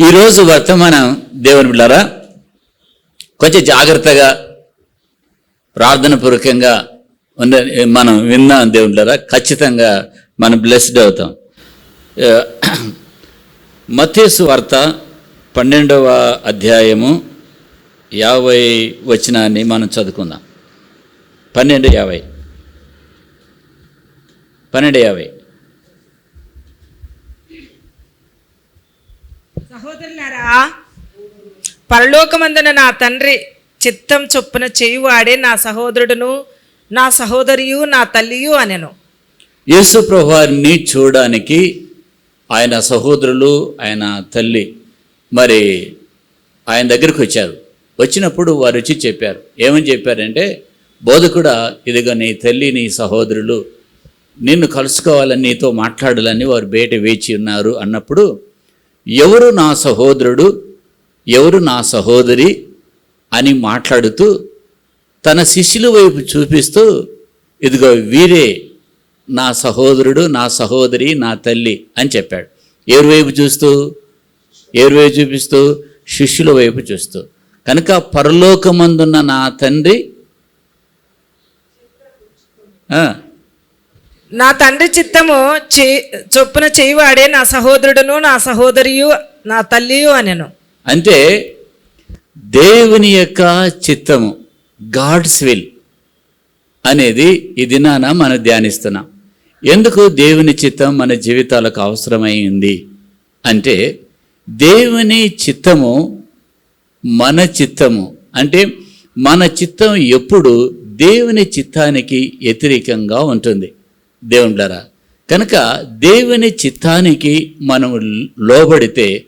ఈరోజు వర్తమానం దేవుని బిళ్ళారా కొంచెం జాగ్రత్తగా ప్రార్థన పూర్వకంగా మనం విన్నాం దేవుని బిళ్ళారా ఖచ్చితంగా మనం బ్లెస్డ్ అవుతాం. మతేసు వార్త పన్నెండవ అధ్యాయము యాభై వచనాన్ని మనం చదువుకుందాం. పన్నెండు యాభై. పన్నెండు యాభై. సహోదరులారా పరలోకమందున నా తండ్రి చిత్తం చొప్పున చేయువాడే నా సహోదరుడును నా సహోదరియు నా తల్లియు అనెను. యేసు ప్రభువారిని చూడడానికి ఆయన సహోదరులు ఆయన తల్లి మరి ఆయన దగ్గరికి వచ్చారు. వచ్చినప్పుడు వారు వచ్చి చెప్పారు. ఏమని చెప్పారంటే బోధకుడా ఇదిగో నీ తల్లి నీ సహోదరులు నిన్ను కలుసుకోవాలని నీతో మాట్లాడాలని వారు బయట వేచి ఉన్నారు అన్నప్పుడు ఎవరు నా సహోదరుడు ఎవరు నా సహోదరి అని మాట్లాడుతూ తన శిష్యుల వైపు చూపిస్తూ ఇదిగో వీరే నా సహోదరుడు నా సహోదరి నా తల్లి అని చెప్పాడు. ఎవరి వైపు చూస్తూ? ఎవరి వైపు చూపిస్తూ? శిష్యుల వైపు చూస్తూ. కనుక పరలోకమందున్న నా తండ్రి నా తండ్రి చిత్తము చే చొప్పున చేయువాడే నా సహోదరుడును నా సహోదరియు నా తల్లియు అనెను. అంటే దేవుని యొక్క చిత్తము గాడ్స్ విల్ అనేది ఈ దినాన మనం ధ్యానిస్తున్నాం. ఎందుకు దేవుని చిత్తం మన జీవితాలకు అవసరమైంది అంటే దేవుని చిత్తము మన చిత్తము. అంటే మన చిత్తం ఎప్పుడు దేవుని చిత్తానికి వ్యతిరేకంగా ఉంటుంది. దేవుళ్ళరా? కనుక దేవుని చిత్తానికి మనం లోబడితే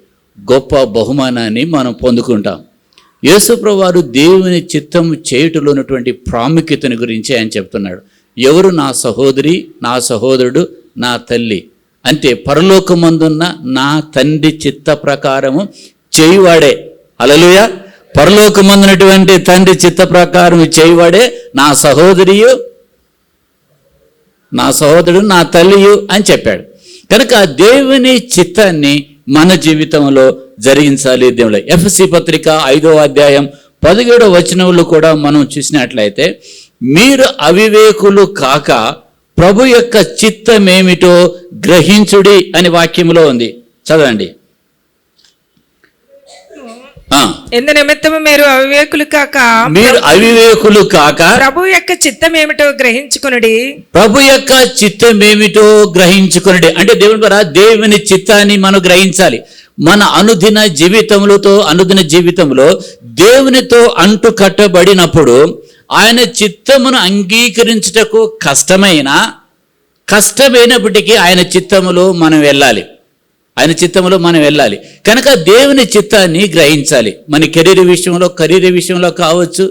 గొప్ప బహుమానాన్ని మనం పొందుకుంటాం. యేసుప్రవారు దేవుని చిత్తం చేయుటలో ఉన్నటువంటి ప్రాముఖ్యతను గురించి ఆయన చెప్తున్నాడు. ఎవరు నా సహోదరి నా సహోదరుడు నా తల్లి? అంటే పరలోకమందున్న నా తండ్రి చిత్త ప్రకారము చేయువాడే. అలలుయ పరలోకమందున్నటువంటి తండ్రి చిత్త ప్రకారం చేయువాడే నా సహోదరియు నా సహోదరుడు నా తల్లియు అని చెప్పాడు. కనుక దేవుని చిత్తాన్ని మన జీవితంలో జరిగించాలి దేవుడు. ఎఫ్సి పత్రిక ఐదో అధ్యాయం పదిహేడో వచనములు కూడా మనం చూసినట్లయితే మీరు అవివేకులు కాక ప్రభు యొక్క చిత్తమేమిటో గ్రహించుడి అని వాక్యంలో ఉంది. చదవండి. ఎందు నిమిత్తము మీరు అవివేకులు కాక మీరు అవివేకులు కాక ప్రభు యొక్క చిత్తం ఏమిటో గ్రహించుకునుడి. ప్రభు యొక్క చిత్తం ఏమిటో గ్రహించుకునడి. అంటే దేవుని ద్వారా దేవుని చిత్తాన్ని మనం గ్రహించాలి. మన అనుదిన జీవితములతో అనుదిన జీవితంలో దేవునితో అంటు కట్టబడినప్పుడు ఆయన చిత్తమును అంగీకరించుటకు కష్టమైన కష్టమైనప్పటికీ ఆయన చిత్తములో మనం వెళ్ళాలి. ఆయన చిత్తంలో మనం వెళ్ళాలి. కనుక దేవుని చిత్తాన్ని గ్రహించాలి. మన కెరీర్ విషయంలో కెరీర్ విషయంలో కావచ్చు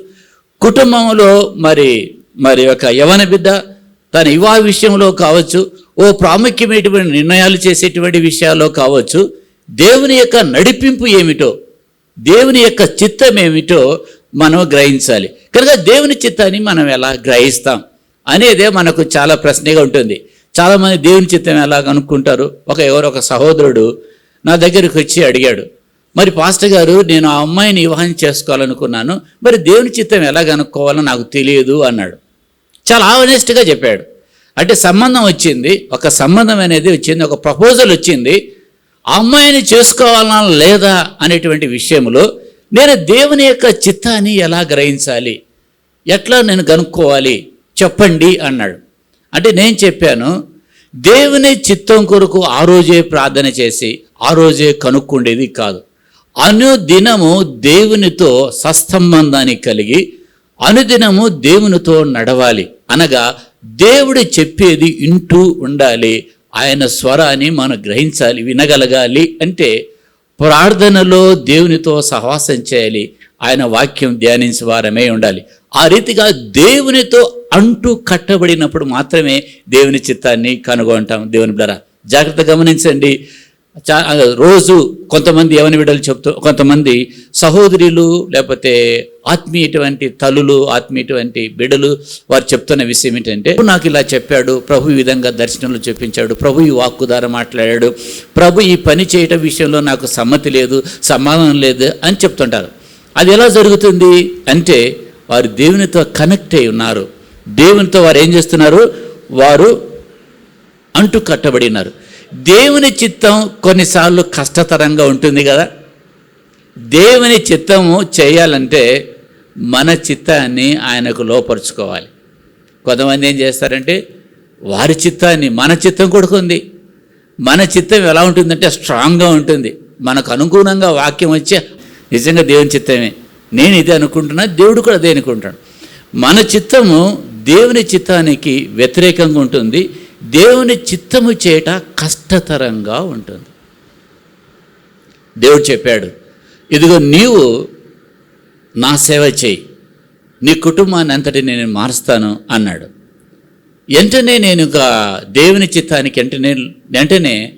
కుటుంబంలో మరి మరి ఒక యవన బిడ్డ తన యువ విషయంలో కావచ్చు ఓ ప్రాముఖ్యమైనటువంటి నిర్ణయాలు చేసేటువంటి విషయాల్లో కావచ్చు దేవుని యొక్క నడిపింపు ఏమిటో దేవుని యొక్క చిత్తం ఏమిటో మనం గ్రహించాలి. కనుక దేవుని చిత్తాన్ని మనం ఎలా గ్రహిస్తాం అనేదే మనకు చాలా ప్రశ్నగా ఉంటుంది. చాలామంది దేవుని చిత్తం ఎలా అనుకుంటారు. ఒక ఎవరో ఒక సహోదరుడు నా దగ్గరికి వచ్చి అడిగాడు మరి పాస్టర్ గారు నేను ఆ అమ్మాయిని వివాహం చేసుకోవాలనుకున్నాను మరి దేవుని చిత్తం ఎలా కనుక్కోవాలో నాకు తెలియదు అన్నాడు. చాలా ఆనెస్ట్గా చెప్పాడు. అంటే సంబంధం వచ్చింది ఒక సంబంధం అనేది వచ్చింది ఒక ప్రపోజల్ వచ్చింది. ఆ అమ్మాయిని చేసుకోవాలన్నా లేదా అనేటువంటి విషయంలో నేను దేవుని యొక్క చిత్తాన్ని ఎలా గ్రహించాలి? ఎట్లా నేను కనుక్కోవాలి? చెప్పండి అన్నాడు. అంటే నేను చెప్పాను దేవుని చిత్తం కొరకు ఆ రోజే ప్రార్థన చేసి ఆ రోజే కనుక్కుండేది కాదు. అనుదినము దేవునితో సత్సంబంధాన్ని కలిగి అనుదినము దేవునితో నడవాలి. అనగా దేవుడు చెప్పేది ఇంటూ ఉండాలి. ఆయన స్వరాన్ని మనం గ్రహించాలి వినగలగాలి అంటే ప్రార్థనలో దేవునితో సహవాసం చేయాలి. ఆయన వాక్యం ధ్యానించే వారమే ఉండాలి. ఆ రీతిగా దేవునితో అంటూ కట్టబడినప్పుడు మాత్రమే దేవుని చిత్తాన్ని కనుగొంటాం. దేవుని బిడ్డరా జాగ్రత్త గమనించండి. చా రోజు కొంతమంది ఎవని బిడ్డలు చెప్తూ కొంతమంది సహోదరులు లేకపోతే ఆత్మీయటువంటి తల్లులు ఆత్మీయటువంటి బిడ్డలు వారు చెప్తున్న విషయం ఏంటంటే నాకు ఇలా చెప్పాడు ప్రభు ఈ విధంగా దర్శనంలో చెప్పించాడు ప్రభు ఈ వాక్కు ద్వారా మాట్లాడాడు ప్రభు ఈ పని చేయటం విషయంలో నాకు సమ్మతి లేదు సమాధానం లేదు అని చెప్తుంటారు. అది ఎలా జరుగుతుంది అంటే వారు దేవునితో కనెక్ట్ అయి ఉన్నారు. దేవునితో వారు ఏం చేస్తున్నారు? వారు అంటు కట్టబడి ఉన్నారు దేవుని చిత్తం కొన్నిసార్లు కష్టతరంగా ఉంటుంది కదా? దేవుని చిత్తము చేయాలంటే మన చిత్తాన్ని ఆయనకు లోపరుచుకోవాలి. కొంతమంది ఏం చేస్తారంటే వారి చిత్తాన్ని మన చిత్తం కొడుకుంది. మన చిత్తం ఎలా ఉంటుందంటే స్ట్రాంగ్గా ఉంటుంది. మనకు అనుగుణంగా వాక్యం వచ్చే నిజంగా దేవుని చిత్తమే. నేను ఇది అనుకుంటున్నా దేవుడు కూడా అదే అనుకుంటాడు మన చిత్తము దేవుని చిత్తానికి వ్యతిరేకంగా ఉంటుంది. దేవుని చిత్తము చేయట కష్టతరంగా ఉంటుంది. దేవుడు చెప్పాడు ఇదిగో నీవు నా సేవ చేయి. నీ కుటుంబాన్ని అంతటి నేను మారుస్తాను అన్నాడు. వెంటనే నేను ఇంకా దేవుని చిత్తానికి వెంటనే వెంటనే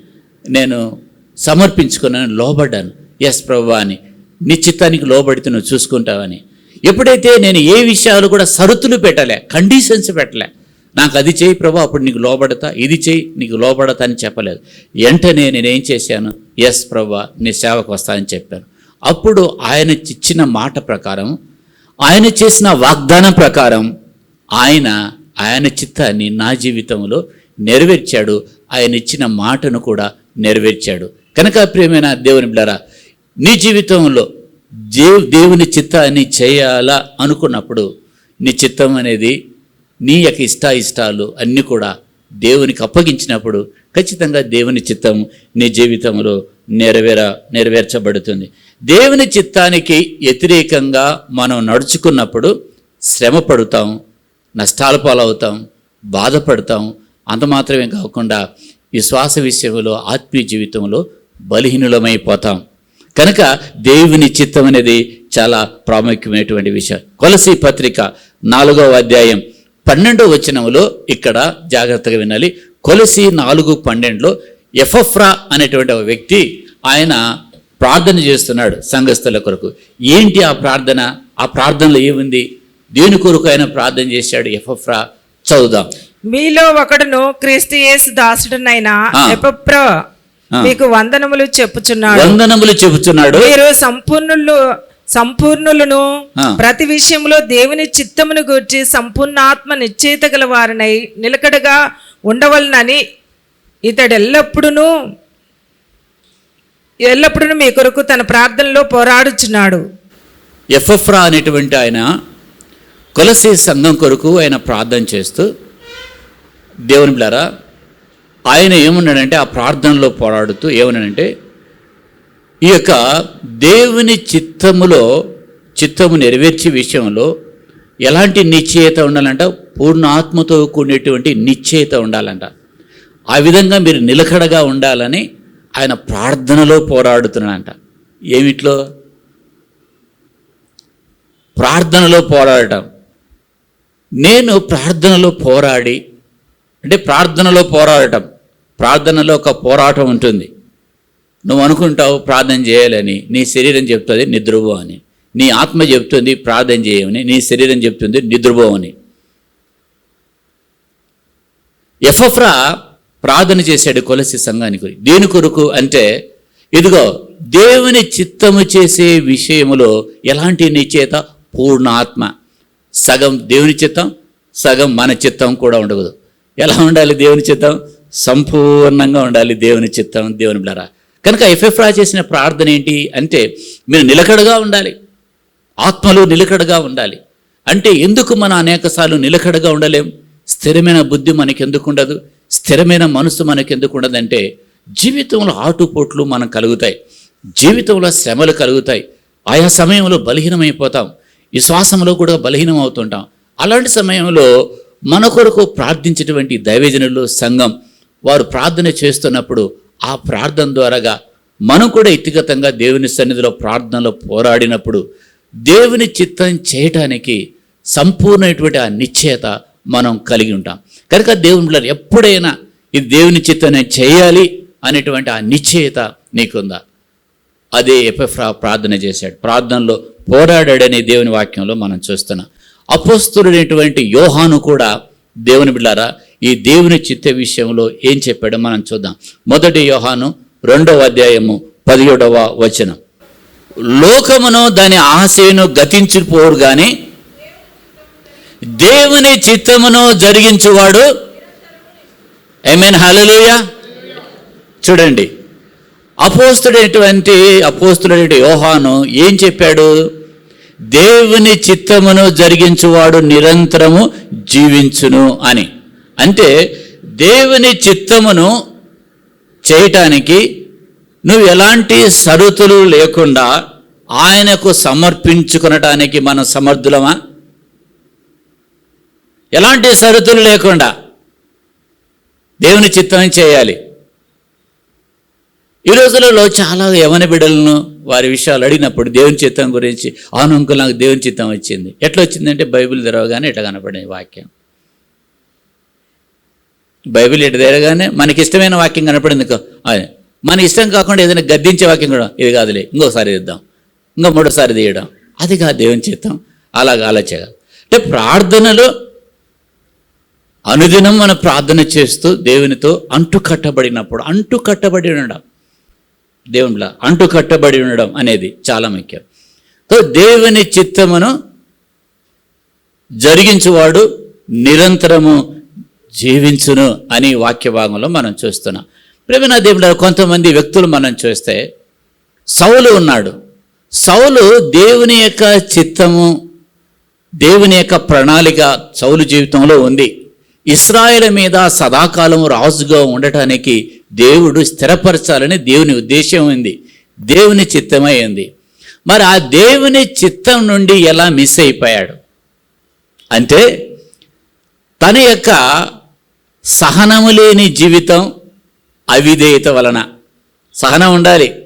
నేను సమర్పించుకున్నాను లోబడ్డాను. ఎస్ ప్రభు అని. నీ చిత్తానికి లోబడితే నువ్వు చూసుకుంటావని. ఎప్పుడైతే నేను ఏ విషయాలు కూడా షరతులు పెట్టలే కండిషన్స్ పెట్టలే నాకు అది చేయి ప్రభు అప్పుడు నీకు లోబడతా ఇది చేయి నీకు లోబడతా అని చెప్పలేదు. వెంటనే నేనేం చేశాను? ఎస్ ప్రభా నీ సేవకు వస్తా అని చెప్పాను. అప్పుడు ఆయన ఇచ్చిన మాట ప్రకారం ఆయన చేసిన వాగ్దానం ప్రకారం ఆయన ఆయన చిత్తాన్ని నా జీవితంలో నెరవేర్చాడు. ఆయన ఇచ్చిన మాటను కూడా నెరవేర్చాడు. కనుక ప్రియమైన దేవుని బిడ్డారా నీ జీవితంలో దేవు దేవుని చిత్తాన్ని చేయాలా అనుకున్నప్పుడు నీ చిత్తం అనేది నీ యొక్క ఇష్ట ఇష్టాలు అన్నీ కూడా దేవునికి అప్పగించినప్పుడు ఖచ్చితంగా దేవుని చిత్తం నీ జీవితంలో నెరవేర నెరవేర్చబడుతుంది. దేవుని చిత్తానికి వ్యతిరేకంగా మనం నడుచుకున్నప్పుడు శ్రమ పడుతాం నష్టాల పాలవుతాం బాధపడతాం అంత మాత్రమే కాకుండా విశ్వాస విషయంలో ఆత్మీయ జీవితంలో బలహీనులమైపోతాం. కనుక దేవుని చిత్తం అనేది చాలా ప్రాముఖ్యమైనటువంటి విషయం. కొలసి పత్రిక నాలుగవ అధ్యాయం పన్నెండవ వచనంలో ఇక్కడ జాగ్రత్తగా వినాలి. కొలసి నాలుగు పన్నెండులో ఎఫఫ్రా అనేటువంటి ఒక వ్యక్తి ఆయన ప్రార్థన చేస్తున్నాడు సంఘస్థుల కొరకు. ఏంటి ఆ ప్రార్థన? ఆ ప్రార్థనలో ఏముంది? దేని కొరకు ఆయన ప్రార్థన చేశాడు? ఎఫఫ్రా? చదువుదాం. మీలో ఒకడును క్రీస్తు యేసు దాసుడునైన ఆ. మీకు వందనములు చెప్పుచున్నాడు. వందనములు చెబుతున్నాడు మీరు సంపూర్ణులు సంపూర్ణులను. ప్రతి విషయంలో దేవుని చిత్తమును గూర్చి సంపూర్ణాత్మ నిశ్చయిత గల వారినై నిలకడగా ఉండవలనని ఇతడు ఎల్లప్పుడూ ఎల్లప్పుడూ మీ కొరకు తన ప్రార్థనలో పోరాడుచున్నాడు. ఎఫ్ఎఫ్రా అనేటువంటి ఆయన కొలసీ సంఘం కొరకు ఆయన ప్రార్థన చేస్తూ దేవుని బిళ్ళారా ఆయన ఏమన్నాడంటే ఆ ప్రార్థనలో పోరాడుతూ ఏమన్నాడంటే ఈ యొక్క దేవుని చిత్తములో చిత్తము నెరవేర్చే విషయంలో ఎలాంటి నిశ్చయత ఉండాలంట? పూర్ణ ఆత్మతో కూడినటువంటి నిశ్చయత ఉండాలంట. ఆ విధంగా మీరు నిలకడగా ఉండాలని ఆయన ప్రార్థనలో పోరాడుతున్నాడంట. ఏమిట్లో? ప్రార్థనలో పోరాడటం. నేను ప్రార్థనలో పోరాడి అంటే ప్రార్థనలో పోరాడటం. ప్రార్థనలో ఒక పోరాటం ఉంటుంది. నువ్వు అనుకుంటావు ప్రార్థన చేయాలని నీ శరీరం చెప్తుంది నిద్రపో అని. నీ ఆత్మ చెప్తుంది ప్రార్థన చేయమని నీ శరీరం చెప్తుంది నిద్రపో అని. ఎఫ్ఎఫ్రా ప్రార్థన చేశాడు కొలసి సంఘానికి. దేని కొరకు అంటే ఇదిగో దేవుని చిత్తము చేసే విషయములో ఎలాంటి నిశ్చేత పూర్ణాత్మ సగం దేవుని చిత్తం సగం మన చిత్తం కూడా ఉండకూడదు. ఎలా ఉండాలి దేవుని చిత్తం? సంపూర్ణంగా ఉండాలి దేవుని చిత్తం దేవుని బిడరా కనుక ఎఫ్ఎఫ్రా చేసిన ప్రార్థన ఏంటి అంటే మీరు నిలకడగా ఉండాలి. ఆత్మలో నిలకడగా ఉండాలి. అంటే ఎందుకు మన అనేకసార్లు నిలకడగా ఉండలేం? స్థిరమైన బుద్ధి మనకెందుకు ఉండదు? స్థిరమైన మనసు మనకెందుకు ఉండదంటే జీవితంలో ఆటుపోట్లు మనకు కలుగుతాయి. జీవితంలో శ్రమలు కలుగుతాయి. ఆయా సమయంలో బలహీనమైపోతాం. విశ్వాసంలో కూడా బలహీనం అవుతుంటాం అలాంటి సమయంలో మన కొరకు ప్రార్థించేటువంటి దైవజనులు సంఘం వారు ప్రార్థన చేస్తున్నప్పుడు ఆ ప్రార్థన ద్వారాగా మనం కూడా వ్యక్తిగతంగా దేవుని సన్నిధిలో ప్రార్థనలో పోరాడినప్పుడు దేవుని చిత్తం చేయటానికి సంపూర్ణమైనటువంటి ఆ నిశ్చయత మనం కలిగి ఉంటాం. కనుక దేవుని బిడ్డలు ఎప్పుడైనా ఇది దేవుని చిత్తం చేయాలి అనేటువంటి ఆ నిశ్చయత నీకుందా? అదే ఎపఫ్రా ప్రార్థన చేశాడు. ప్రార్థనలో పోరాడాడనే దేవుని వాక్యంలో మనం చూస్తున్నాం. అపోస్తుడైనటువంటి యోహాను కూడా దేవుని బిడ్డారా ఈ దేవుని చిత్త విషయంలో ఏం చెప్పాడో మనం చూద్దాం. మొదటి యోహాను రెండవ అధ్యాయము పదిహేడవ వచనం. లోకమును దాని ఆశయను గతించిపోరు గాని దేవుని చిత్తమును జరిగించువాడు. ఐ మీన్ హలలుయ చూడండి. అపోస్తుడైనటువంటి అపోస్తుడైన యోహాను ఏం చెప్పాడు? దేవుని చిత్తమును జరిగించువాడు నిరంతరము జీవించును అని. అంటే దేవుని చిత్తమును చేయటానికి నువ్వు ఎలాంటి షరతులు లేకుండా ఆయనకు సమర్పించుకునటానికి మనం సమర్థులమా? ఎలాంటి షరతులు లేకుండా దేవుని చిత్తం చేయాలి. ఈ రోజులలో చాలా యవన బిడ్డలను వారి విషయాలు అడిగినప్పుడు దేవుని చిత్తం గురించి అవును అంకుల్ నాకు దేవుని చిత్తం వచ్చింది. ఎట్లా వచ్చిందంటే బైబిల్ తెరవగానే ఇట్లా కనపడింది వాక్యం? బైబిల్ ఇటు తెరగానే మనకి ఇష్టమైన వాక్యం కనపడింది మన ఇష్టం కాకుండా ఏదైనా గద్దించే వాక్యం కూడా ఇది కాదులే. ఇంకోసారి ఇద్దాం ఇంకో మూడోసారి తీయడం. అది కాదు దేవుని చిత్తం. అలాగ ఆలోచన. అంటే ప్రార్థనలో అనుదినం మనం ప్రార్థన చేస్తూ దేవునితో అంటు కట్టబడినప్పుడు అంటు కట్టబడి ఉండడం. దేవునిలా అంటు కట్టబడి ఉండడం అనేది చాలా ముఖ్యం. సో దేవుని చిత్తమును జరిగించువాడు నిరంతరము జీవించును అని వాక్య భాగంలో మనం చూస్తున్నాం. ప్రేమ దేవుడు కొంతమంది వ్యక్తులు మనం చూస్తే సౌలు ఉన్నాడు. సౌలు దేవుని యొక్క చిత్తము దేవుని యొక్క ప్రణాళిక సౌలు జీవితంలో ఉంది. ఇస్రాయేల్ మీద సదాకాలం రాజుగా ఉండటానికి దేవుడు స్థిరపరచాలని దేవుని ఉద్దేశం ఉంది. దేవుని చిత్తమై ఉంది. మరి ఆ దేవుని చిత్తం నుండి ఎలా మిస్ అయిపోయాడు? అంటే తన యొక్క సహనము లేని జీవితం అవిధేయత వలన. సహనం ఉండాలి.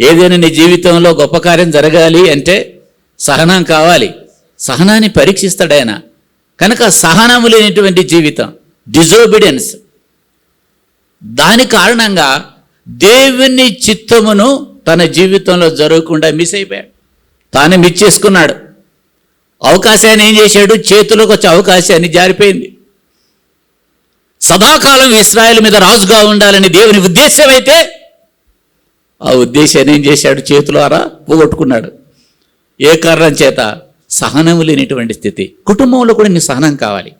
ఏదైనా నీ జీవితంలో గొప్ప కార్యం జరగాలి అంటే సహనం కావాలి. సహనాన్ని పరీక్షిస్తాడు ఆయన. కనుక సహనము లేనిటువంటి జీవితం డిజోబిడెన్స్ దాని కారణంగా దేవుని చిత్తమును తన జీవితంలో జరగకుండా మిస్ అయిపోయాడు. తానే మిస్ చేసుకున్నాడు. అవకాశాన్ని ఏం చేశాడు? చేతిలోకి వచ్చే అవకాశాన్ని జారిపోయింది. సదాకాలం ఇస్రాయల్ మీద రాజుగా ఉండాలని దేవుని ఉద్దేశం అయితే ఆ ఉద్దేశాన్ని ఏం చేశాడు? చేతులారా పోగొట్టుకున్నాడు. ఏ కారణం చేత? సహనం లేనిటువంటి స్థితి. కుటుంబంలో కూడా నీకు సహనం కావాలి.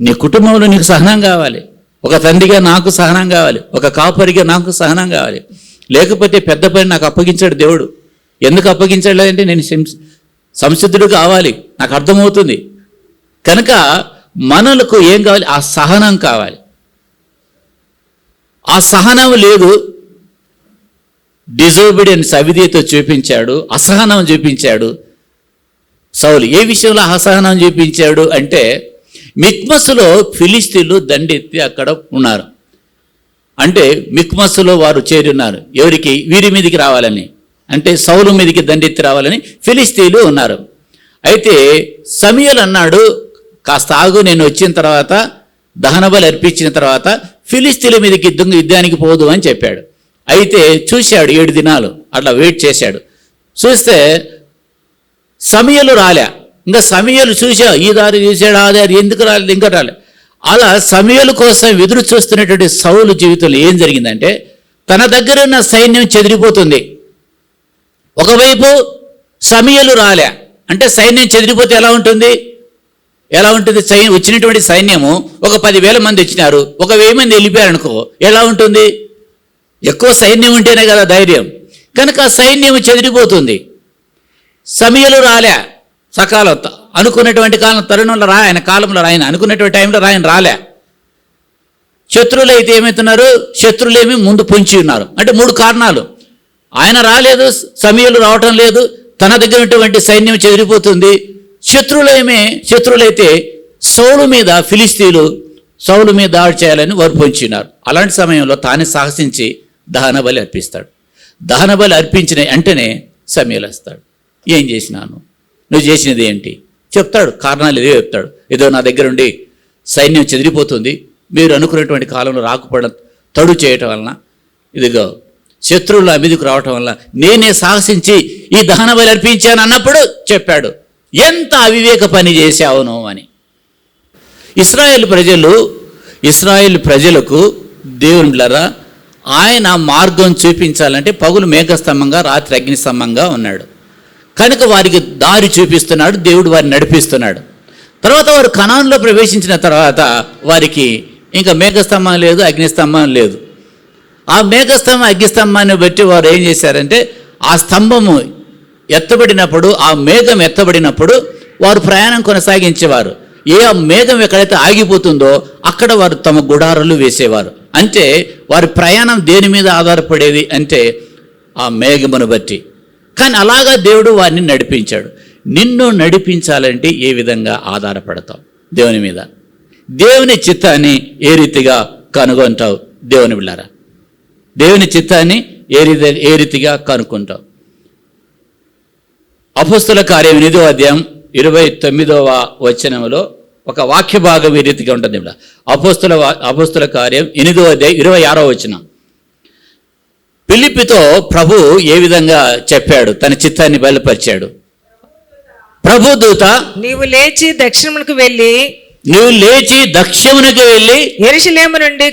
నీ కుటుంబంలో నీకు సహనం కావాలి. ఒక తండ్రిగా నాకు సహనం కావాలి. ఒక కాపరిగా నాకు సహనం కావాలి. లేకపోతే పెద్ద పని నాకు అప్పగించాడు దేవుడు. ఎందుకు అప్పగించాడు అంటే నేను సంసిద్ధుడు కావాలి. నాకు అర్థమవుతుంది. కనుక మనలకు ఏం కావాలి? ఆ సహనం కావాలి. ఆ సహనం లేదు. డిజోబిడియన్స్ అవిధేయత చూపించాడు అసహనం చూపించాడు. సౌలు ఏ విషయంలో అసహనం చూపించాడు అంటే మిక్మస్సులో ఫిలిస్తీన్లు దండెత్తి అక్కడ ఉన్నారు. అంటే మిక్మస్సులో వారు చేరున్నారు. ఎవరికి? వీరి మీదకి రావాలని. అంటే సౌలు మీదికి దండెత్తి రావాలని ఫిలిస్తీన్లు ఉన్నారు. అయితే సమయలు అన్నాడు కాస్త ఆగు నేను వచ్చిన తర్వాత దహనబలి అర్పించిన తర్వాత ఫిలిస్తీన్ల మీదకి యుద్ధం యుద్ధానికి పోదు అని చెప్పాడు. అయితే చూశాడు ఏడు దినాలు అట్లా వెయిట్ చేశాడు. చూస్తే సమయలు రాలే. ఇంకా సమయలు చూసా ఈ దారి చూశాడు ఆ దారి ఎందుకు రాలేదు ఇంకా రాలే. అలా సమయలు కోసం ఎదురు చూస్తున్నటువంటి సౌలు జీవితంలో ఏం జరిగిందంటే తన దగ్గర ఉన్న సైన్యం చెదిరిపోతుంది. ఒకవైపు సమయలు రాలే. అంటే సైన్యం చెదిరిపోతే ఎలా ఉంటుంది? ఎలా ఉంటుంది సైన్యం వచ్చినటువంటి సైన్యము? ఒక పదివేల మంది వచ్చినారు. ఒక వెయ్యి మంది వెళ్ళిపోయారు అనుకో ఎలా ఉంటుంది? ఎక్కువ సైన్యం ఉంటేనే కదా ధైర్యం. కనుక సైన్యం చెదిరిపోతుంది. సమయలు రాలే సకాలం అనుకున్నటువంటి కాలం తరుణంలో రా ఆయన కాలంలో రాయన అనుకున్నటువంటి టైంలో రాయన రాలే. శత్రువులు అయితే ఏమవుతున్నారు శత్రువులేమి ముందు పొంచి ఉన్నారు. అంటే మూడు కారణాలు. ఆయన రాలేదు సమయలు రావటం లేదు తన దగ్గర ఉన్నటువంటి సైన్యం చెదిరిపోతుంది. శత్రువులేమే శత్రువులైతే సౌలు మీద ఫిలిస్తీన్లు సౌలు మీద దాడి చేయాలని వారు ఉన్నారు అలాంటి సమయంలో తానే సాహసించి దహన బలి అర్పిస్తాడు. దహన బలి అర్పించిన వెంటనే సమయాలు ఏం చేసినాను? నువ్వు చేసినది ఏంటి? చెప్తాడు. కారణాలు ఏదో చెప్తాడు. ఏదో నా దగ్గర ఉండి సైన్యం చెదిరిపోతుంది. మీరు అనుకున్నటువంటి కాలంలో రాకపోవడం తడు చేయటం వలన ఇదిగో శత్రువుల మీదకు రావటం వల్ల నేనే సాహసించి ఈ దహన బలి అర్పించాను అన్నప్పుడు చెప్పాడు. ఎంత అవివేక పని చేశావు అని. ఇస్రాయేల్ ప్రజలు ఇస్రాయేల్ ప్రజలకు దేవునిలరా ఆయన మార్గం చూపించాలంటే పగులు మేఘస్తంభంగా రాత్రి అగ్నిస్తంభంగా ఉన్నాడు. కనుక వారికి దారి చూపిస్తున్నాడు దేవుడు వారిని నడిపిస్తున్నాడు. తర్వాత వారు కణాల్లో ప్రవేశించిన తర్వాత వారికి ఇంకా మేఘస్తంభం లేదు అగ్నిస్తంభం లేదు. ఆ మేఘస్తంభం అగ్నిస్తంభాన్ని బట్టి వారు ఏం చేశారంటే ఆ స్తంభము ఎత్తబడినప్పుడు ఆ మేఘం ఎత్తబడినప్పుడు వారు ప్రయాణం కొనసాగించేవారు. ఏ ఆ మేఘం ఎక్కడైతే ఆగిపోతుందో అక్కడ వారు తమ గుడారాలు వేసేవారు. అంటే వారి ప్రయాణం దేని మీద ఆధారపడేది అంటే ఆ మేఘమును బట్టి. కానీ అలాగా దేవుడు వారిని నడిపించాడు. నిన్ను నడిపించాలంటే ఏ విధంగా ఆధారపడతావు? దేవుని మీద. దేవుని చిత్తాన్ని ఏ రీతిగా కనుగొంటావు? దేవుని బిళ్ళారా? దేవుని చిత్తాన్ని ఏ రీతి ఏ రీతిగా కనుక్కుంటావు? అపస్తుల కార్యం ఎనిమిదో అధ్యాయం ఇరవై తొమ్మిదవ వచనంలో ఒక వాక్య భాగం ఈ రీతిగా ఉంటుంది ఇక్కడ. అపుస్తుల వా- కార్యం ఎనిమిదో అధ్యాయం ఇరవై ఆరో వచనం. పిలిపితో ప్రభు ఏ విధంగా చెప్పాడు? తన చిత్తాన్ని బయలుపరిచాడు. ప్రభు దూత నీవు లేచి దక్షిణములకు వెళ్ళి నువ్వు లేచి దక్షిణమునకు వెళ్ళి నుండి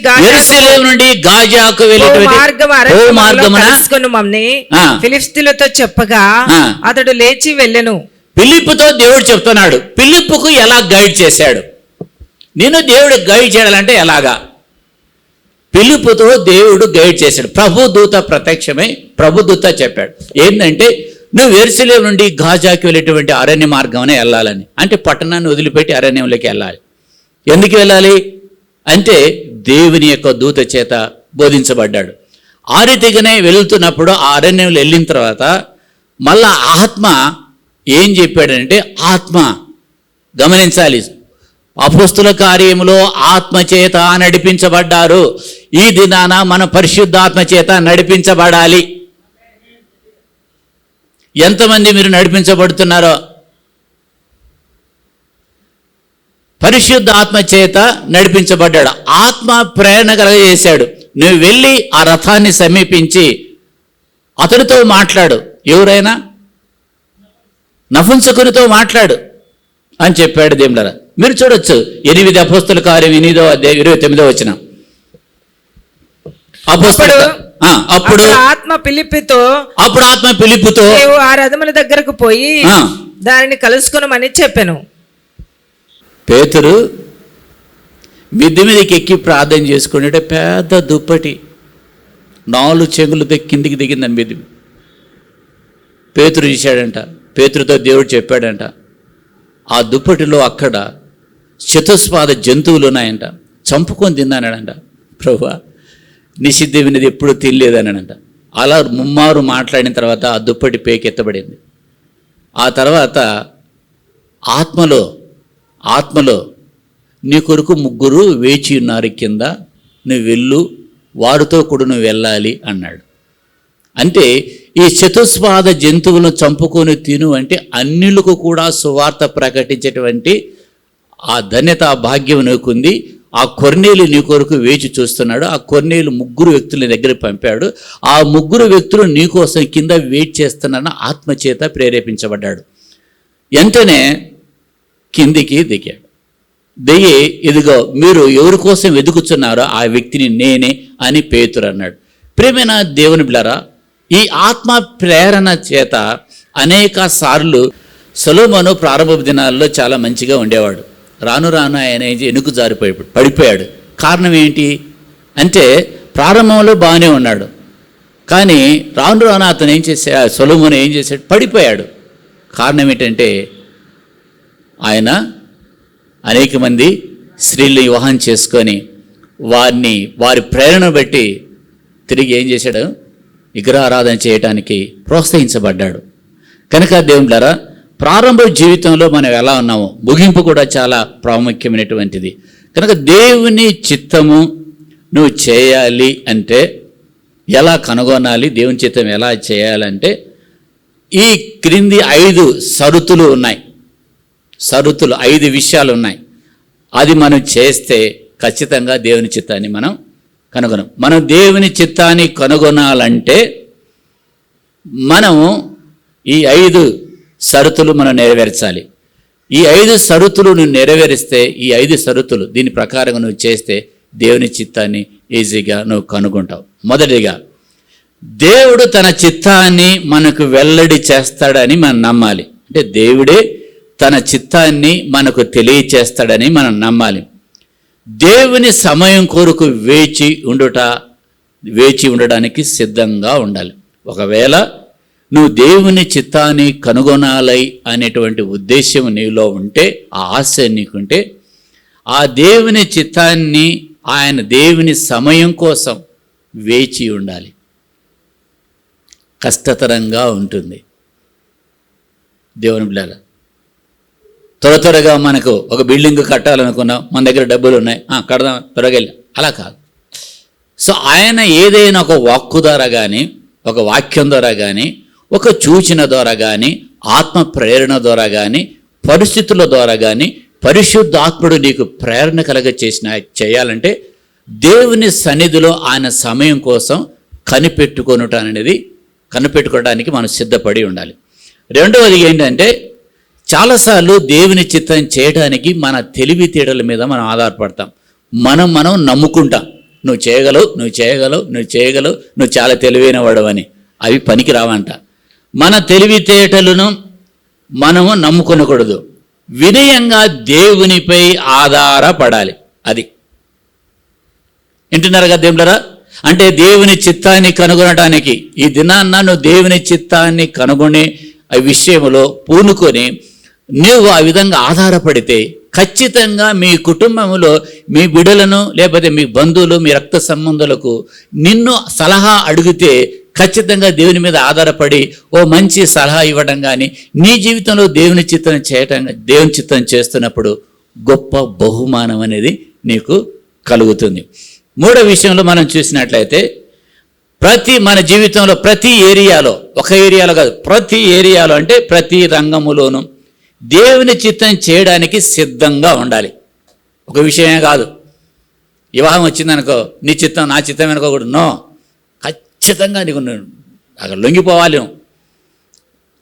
నుండి గాజాకు వెళ్ళేటువంటి మార్గమున చెప్పగా. అతడు లేచి వెళ్ళెను. పిలిప్పుతో దేవుడు చెప్తున్నాడు పిలిప్పుకు ఎలా గైడ్ చేశాడు? నేను దేవుడు గైడ్ చేయాలంటే ఎలాగా? పిలుపుతో దేవుడు గైడ్ చేశాడు. ప్రభు దూత ప్రత్యక్షమై ప్రభు దూత చెప్పాడు ఏంటంటే నువ్వు ఎరుసలేం నుండి గాజాకి వెళ్ళేటువంటి అరణ్య మార్గంనే వెళ్ళాలని. అంటే పట్టణాన్ని వదిలిపెట్టి అరణ్యంలోకి వెళ్ళాలి. ఎందుకు వెళ్ళాలి? అంటే దేవుని యొక్క దూత చేత బోధించబడ్డాడు. ఆ రీతిగానే వెళుతున్నప్పుడు ఆ అరణ్యంలో వెళ్ళిన తర్వాత మళ్ళా ఆత్మ ఏం చెప్పాడంటే ఆత్మ గమనించాలి. అపుస్తుల కార్యములో ఆత్మ చేత నడిపించబడ్డారు. ఈ దినాన మన పరిశుద్ధాత్మ చేత నడిపించబడాలి. ఎంతమంది మీరు నడిపించబడుతున్నారో? పరిశుద్ధ ఆత్మ చేత నడిపించబడ్డాడు. ఆత్మ ప్రేరణ కలగజేశాడు. నువ్వు వెళ్ళి ఆ రథాన్ని సమీపించి అతడితో మాట్లాడు. ఎవరైనా? నఫుంసకునితో మాట్లాడు అని చెప్పాడు దేవులరా మీరు చూడొచ్చు ఎనిమిది అపోస్తుల కార్యం ఎనిమిదో అధ్యాయం ఇరవై తొమ్మిదో వచ్చిన. అప్పుడు ఆత్మ పిలిపితో అప్పుడు ఆత్మ పిలుపుతో ఆ రథముల దగ్గరకు పోయి. దానిని కలుసుకునమని చెప్పాను. పేతురు మిద్దె మీదకి ఎక్కి ప్రార్థన చేసుకునేట పెద్ద దుప్పటి నాలుగు చెంగులు కిందికి దిగిందని మిద్ది. పేతురు చూశాడంట. పేతురుతో దేవుడు చెప్పాడంట ఆ దుప్పటిలో అక్కడ చతుస్పాద జంతువులు ఉన్నాయంట చంపుకొని తిన్నానంట ప్రభు నిషిద్ధి వినది ఎప్పుడు తినలేదనంట అలా ముమ్మారు మాట్లాడిన తర్వాత ఆ దుప్పటి పేకెత్తబడింది. ఆ తర్వాత ఆత్మలో ఆత్మలో నీ కొరకు ముగ్గురు వేచి ఉన్నారు కింద నువ్వు వెళ్ళు వారితో కూడా నువ్వు వెళ్ళాలి అన్నాడు. అంటే ఈ చతుస్పాద జంతువులను చంపుకొని తిను అంటే అన్నిలకు కూడా సువార్త ప్రకటించేటువంటి ఆ ధన్యత ఆ భాగ్యం నీకుంది. ఆ కొర్నేలు నీ కొరకు వేచి చూస్తున్నాడు. ఆ కొర్నేలు ముగ్గురు వ్యక్తుల దగ్గర పంపాడు. ఆ ముగ్గురు వ్యక్తులు నీ కోసం కింద వెయిట్ చేస్తున్నాన ఆత్మచేత ప్రేరేపించబడ్డాడు. వెంటనే కిందికి దిగాడు. దెయ్యి ఇదిగో మీరు ఎవరి కోసం వెతుకుతున్నారో ఆ వ్యక్తిని నేనే అని పేతురు అన్నాడు. ప్రేమైన దేవుని బిళ్ళరా ఈ ఆత్మ ప్రేరణ చేత అనేక సార్లు సొలోమను ప్రారంభ దినాల్లో చాలా మంచిగా ఉండేవాడు. రాను రాను ఆయన ఎనుకు జారిపోయి పడిపోయాడు. కారణం ఏంటి? అంటే ప్రారంభంలో బాగానే ఉన్నాడు. కానీ రాను రాను అతను ఏం చేసా సొలోమోను ఏం చేశాడు? పడిపోయాడు. కారణం ఏంటంటే ఆయన అనేక మంది స్త్రీలు వివాహం చేసుకొని వారిని వారి ప్రేరణ బట్టి తిరిగి ఏం చేశాడు? విగ్రహారాధన చేయటానికి ప్రోత్సహించబడ్డాడు. కనుక దేవుడారా ప్రారంభ జీవితంలో మనం ఎలా ఉన్నామో ముగింపు కూడా చాలా ప్రాముఖ్యమైనటువంటిది. కనుక దేవుని చిత్తము నువ్వు చేయాలి అంటే ఎలా కనుగొనాలి దేవుని చిత్తం ఎలా చేయాలంటే ఈ క్రింది ఐదు సరుతులు ఉన్నాయి. సరుతులు ఐదు విషయాలు ఉన్నాయి అది మనం చేస్తే ఖచ్చితంగా దేవుని చిత్తాన్ని మనం కనుగొనం. మనం దేవుని చిత్తాన్ని కనుగొనాలంటే మనము ఈ ఐదు షరతులు మనం నెరవేర్చాలి. ఈ ఐదు షరతులు నువ్వు నెరవేరిస్తే ఈ ఐదు షరతులు దీని ప్రకారంగా నువ్వు చేస్తే దేవుని చిత్తాన్ని ఈజీగా నువ్వు కనుగొంటావు. మొదటిగా దేవుడు తన చిత్తాన్ని మనకు వెల్లడి చేస్తాడని మనం నమ్మాలి. అంటే దేవుడే తన చిత్తాన్ని మనకు తెలియచేస్తాడని మనం నమ్మాలి. దేవుని సమయం కొరకు వేచి ఉండుట వేచి ఉండడానికి సిద్ధంగా ఉండాలి. ఒకవేళ నువ్వు దేవుని చిత్తాన్ని కనుగొనాలి అనేటువంటి ఉద్దేశం నీలో ఉంటే ఆ ఆశ నీకుంటే ఆ దేవుని చిత్తాన్ని ఆయన దేవుని సమయం కోసం వేచి ఉండాలి. కష్టతరంగా ఉంటుంది. దేవుని బిడ్డల త్వర త్వరగా మనకు ఒక బిల్డింగ్ కట్టాలనుకున్నాం మన దగ్గర డబ్బులు ఉన్నాయి కడదాం త్వరగా వెళ్ళి. అలా కాదు. సో ఆయన ఏదైనా ఒక వాక్కు ద్వారా కానీ ఒక వాక్యం ద్వారా కానీ ఒక సూచన ద్వారా కానీ ఆత్మ ప్రేరణ ద్వారా కానీ పరిస్థితుల ద్వారా కానీ పరిశుద్ధాత్ముడు నీకు ప్రేరణ కలగ చేసిన చేయాలంటే దేవుని సన్నిధిలో ఆయన సమయం కోసం కనిపెట్టుకొనుట అనేది కనిపెట్టుకోవడానికి మనం సిద్ధపడి ఉండాలి. రెండవది ఏంటంటే చాలాసార్లు దేవుని చిత్తం చేయడానికి మన తెలివితేటల మీద మనం ఆధారపడతాం. మనం మనం నమ్ముకుంటాం. నువ్వు చేయగలవు నువ్వు చేయగలవు నువ్వు చేయగలవు నువ్వు చాలా తెలివైన వాడవని. అవి పనికి రావంట. మన తెలివితేటలను మనము నమ్ముకొనకూడదు. వినయంగా దేవునిపై ఆధారపడాలి. అది. వింటున్నారు కదా దేవులరా అంటే దేవుని చిత్తాన్ని కనుగొనడానికి ఈ దినాన్న నువ్వు దేవుని చిత్తాన్ని కనుగొనే ఆ విషయంలో పూనుకొని నువ్వు ఆ విధంగా ఆధారపడితే ఖచ్చితంగా మీ కుటుంబంలో మీ బిడలను లేకపోతే మీ బంధువులు మీ రక్త సంబంధులకు నిన్ను సలహా అడిగితే ఖచ్చితంగా దేవుని మీద ఆధారపడి ఓ మంచి సలహా ఇవ్వడం కానీ నీ జీవితంలో దేవుని చిత్తం చేయటం దేవుని చిత్తం చేస్తున్నప్పుడు గొప్ప బహుమానం అనేది నీకు కలుగుతుంది. మూడో విషయంలో మనం చూసినట్లయితే ప్రతి మన జీవితంలో ప్రతి ఏరియాలో ఒక ఏరియాలో కాదు ప్రతి ఏరియాలో అంటే ప్రతి రంగములోనూ దేవుని చిత్తం చేయడానికి సిద్ధంగా ఉండాలి. ఒక విషయమే కాదు. వివాహం వచ్చిందనుకో నీ చిత్తం నా చిత్తం అనుకోకూడదు. నో. ఖచ్చితంగా నీకు అక్కడ లొంగిపోవాలి నువ్వు.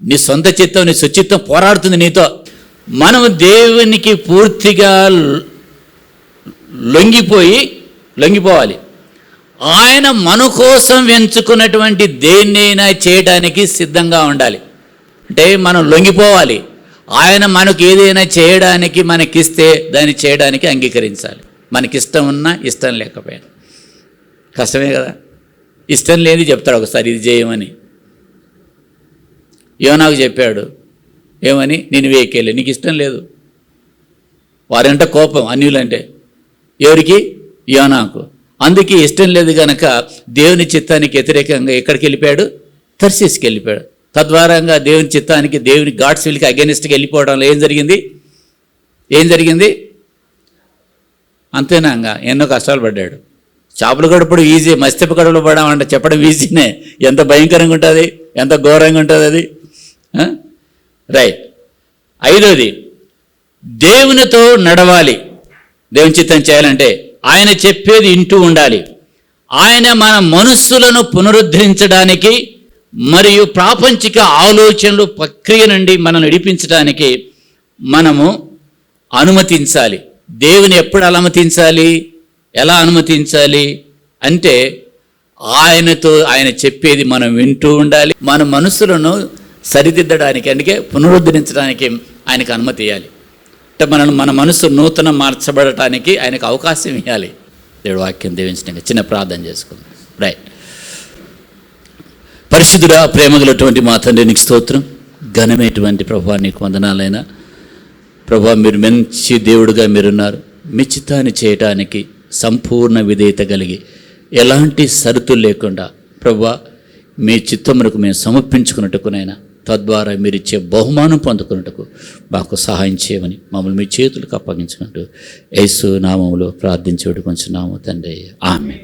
నీ సొంత చిత్తం నీ సుచిత్తం పోరాడుతుంది నీతో. మనం దేవునికి పూర్తిగా లొంగిపోయి లొంగిపోవాలి. ఆయన మన కోసం ఎంచుకున్నటువంటి దేన్నైనా చేయడానికి సిద్ధంగా ఉండాలి. అంటే మనం లొంగిపోవాలి. ఆయన మనకు ఏదైనా చేయడానికి మనకిస్తే దాన్ని చేయడానికి అంగీకరించాలి. మనకి ఇష్టం ఉన్నా ఇష్టం లేకపోయినా. కష్టమే కదా? ఇష్టం లేని చెప్తాడు ఒకసారి ఇది చేయమని. యోనాకు చెప్పాడు ఏమని? నేను వేకెళ్ళి. నీకు ఇష్టం లేదు. వారంట కోపం అన్యులంటే. ఎవరికి? యోనాకు. అందుకే ఇష్టం లేదు గనక దేవుని చిత్తానికి వ్యతిరేకంగా ఎక్కడికి వెళ్ళిపోయాడు తర్సీస్కి వెళ్ళిపోయాడు. తద్వారంగా దేవుని చిత్తానికి దేవుని గాడ్స్ విల్కి అగెనిస్ట్కి వెళ్ళిపోవడంలో ఏం జరిగింది? ఏం జరిగింది? అంతేనాగా ఎన్నో కష్టాలు పడ్డాడు. చేపలు గడపడం ఈజీ మస్తెప్ప గడపలు పడమంటే చెప్పడం ఈజీనే ఎంత భయంకరంగా ఉంటుంది? ఎంత ఘోరంగా ఉంటుంది అది? రైట్ ఐదోది దేవునితో నడవాలి. దేవుని చిత్తం చేయాలంటే ఆయన చెప్పేది ఇంటూ ఉండాలి. ఆయన మన మనస్సులను పునరుద్ధరించడానికి మరియు ప్రాపంచిక ఆలోచనలు ప్రక్రియ నుండి మనం నడిపించడానికి మనము అనుమతించాలి. దేవుని ఎప్పుడు అనుమతించాలి? ఎలా అనుమతించాలి? అంటే ఆయనతో ఆయన చెప్పేది మనం వింటూ ఉండాలి. మన మనసులను సరిదిద్దడానికి అందుకే పునరుద్ధరించడానికి ఆయనకు అనుమతి ఇవ్వాలి అంటే మనల్ని మన మనసు నూతన మార్చబడటానికి ఆయనకు అవకాశం ఇవ్వాలి దేవుడు వాక్యం దీవించడానికి చిన్న ప్రార్థన చేసుకుందాం. రైట్ పరిశుద్ధుడా ప్రేమగలటువంటి మా తండ్రి నీకు స్తోత్రం. ఘనమైనటువంటి ప్రభా నీకు వందనాలైనా. ప్రభా మీరు మంచి దేవుడుగా మీరున్నారు. మీ చిత్తాన్ని చేయటానికి సంపూర్ణ విధేయత కలిగి ఎలాంటి షరతులు లేకుండా ప్రభా మీ చిత్తమునకు మేము సమర్పించుకున్నట్టుకునైనా తద్వారా మీరు ఇచ్చే బహుమానం పొందుకున్నట్టుకు మాకు సహాయం చేయమని మమ్మల్ని మీ చేతులకు అప్పగించుకుంటూ యేసు నామములో ప్రార్థించేవాడు కొంచెం నామం తండ్రి. ఆమె